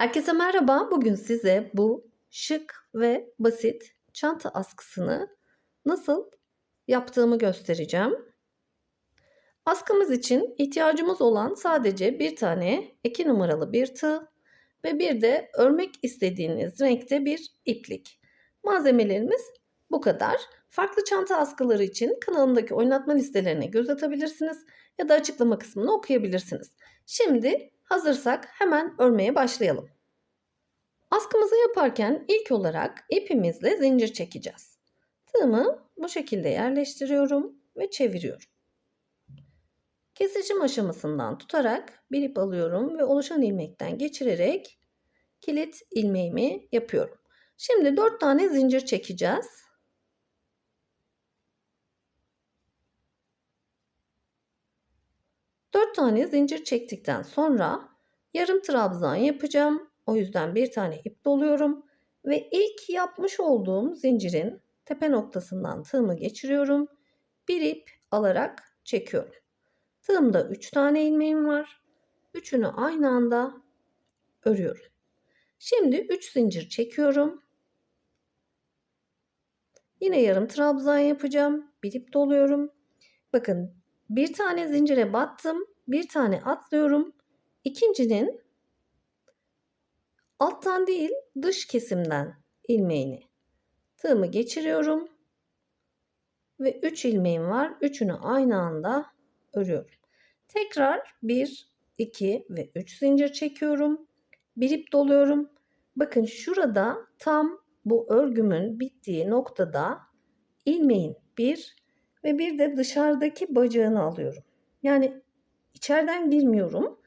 Herkese merhaba. Bugün size bu şık ve basit çanta askısını nasıl yaptığımı göstereceğim. Askımız için ihtiyacımız olan sadece bir tane 2 numaralı bir tığ ve bir de örmek istediğiniz renkte bir iplik. Malzemelerimiz bu kadar. Farklı çanta askıları için kanalımdaki oynatma listelerine göz atabilirsiniz ya da açıklama kısmını okuyabilirsiniz. Şimdi hazırsak hemen örmeye başlayalım. Askımızı yaparken ilk olarak ipimizle zincir çekeceğiz. Tığımı bu şekilde yerleştiriyorum ve çeviriyorum. Kesişim aşamasından tutarak bir ip alıyorum ve oluşan ilmekten geçirerek kilit ilmeğimi yapıyorum. Şimdi 4 tane zincir çekeceğiz. Dört tane zincir çektikten sonra yarım trabzan yapacağım. O yüzden bir tane ip doluyorum ve ilk yapmış olduğum zincirin tepe noktasından tığımı geçiriyorum. Bir ip alarak çekiyorum. Tığımda 3 tane ilmeğim var. Üçünü aynı anda örüyorum. Şimdi 3 zincir çekiyorum. Yine yarım trabzan yapacağım. Bir ip doluyorum. Bakın bir tane zincire battım. Bir tane atlıyorum. İkincinin alttan değil dış kesimden ilmeğini tığımı geçiriyorum. Ve 3 ilmeğim var. Üçünü aynı anda örüyorum. Tekrar 1, 2 ve 3 zincir çekiyorum. Bir ip doluyorum. Bakın şurada tam bu örgümün bittiği noktada ilmeğin bir ve bir de dışarıdaki bacağını alıyorum. Yani içeriden girmiyorum.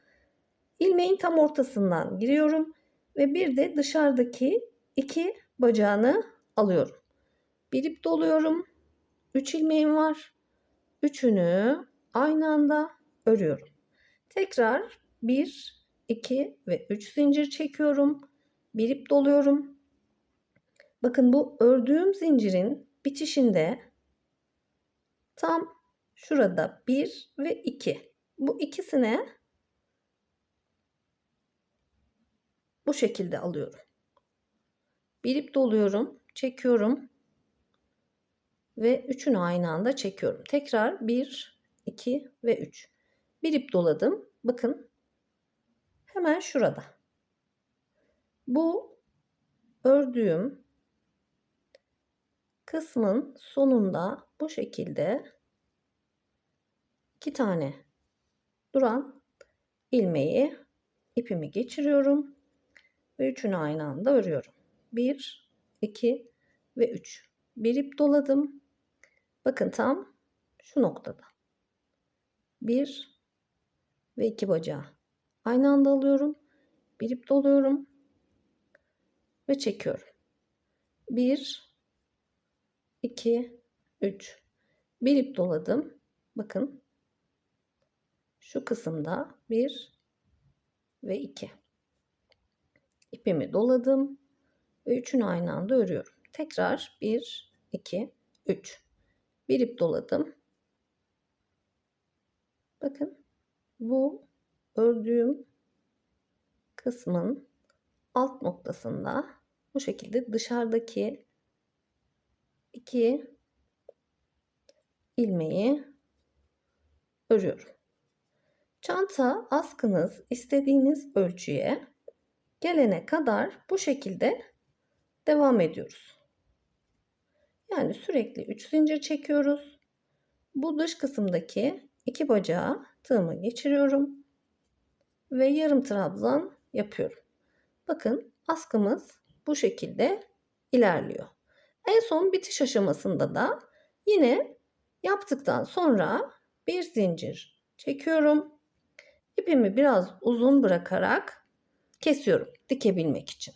İlmeğin tam ortasından giriyorum ve bir de dışarıdaki iki bacağını alıyorum. Bir ip doluyorum. Üç ilmeğim var. Üçünü aynı anda örüyorum. Tekrar 1, 2 ve 3 zincir çekiyorum. Bir ip doluyorum. Bakın bu ördüğüm zincirin bitişinde tam şurada 1 ve 2. Bu ikisine bu şekilde alıyorum. Bir ip doluyorum, çekiyorum ve üçünü aynı anda çekiyorum. Tekrar 1, 2 ve 3. Bir ip doladım. Bakın hemen şurada. Bu ördüğüm kısmın sonunda bu şekilde iki tane duran ilmeği ipimi geçiriyorum ve üçünü aynı anda örüyorum. 1 2 ve 3. Bir ip doladım. Bakın tam şu noktada. 1 ve 2 bacağı aynı anda alıyorum. Bir ip doluyorum ve çekiyorum. 1 2 3 bir ip doladım. Bakın şu kısımda 1 ve 2 ipimi doladım ve üçünü aynı anda örüyorum. Tekrar 1 2 3 bir ip doladım. Bakın bu ördüğüm kısmın alt noktasında bu şekilde dışarıdaki iki ilmeği örüyorum. Çanta askınız istediğiniz ölçüye gelene kadar bu şekilde devam ediyoruz. Yani sürekli 3 zincir çekiyoruz. Bu dış kısımdaki iki bacağı tığımı geçiriyorum ve yarım trabzan yapıyorum. Bakın askımız bu şekilde ilerliyor. En son bitiş aşamasında da yine yaptıktan sonra bir zincir çekiyorum. İpimi biraz uzun bırakarak kesiyorum dikebilmek için.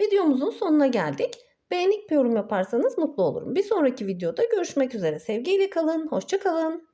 Videomuzun sonuna geldik. Beğenip yorum yaparsanız mutlu olurum. Bir sonraki videoda görüşmek üzere. Sevgiyle kalın. Hoşça kalın.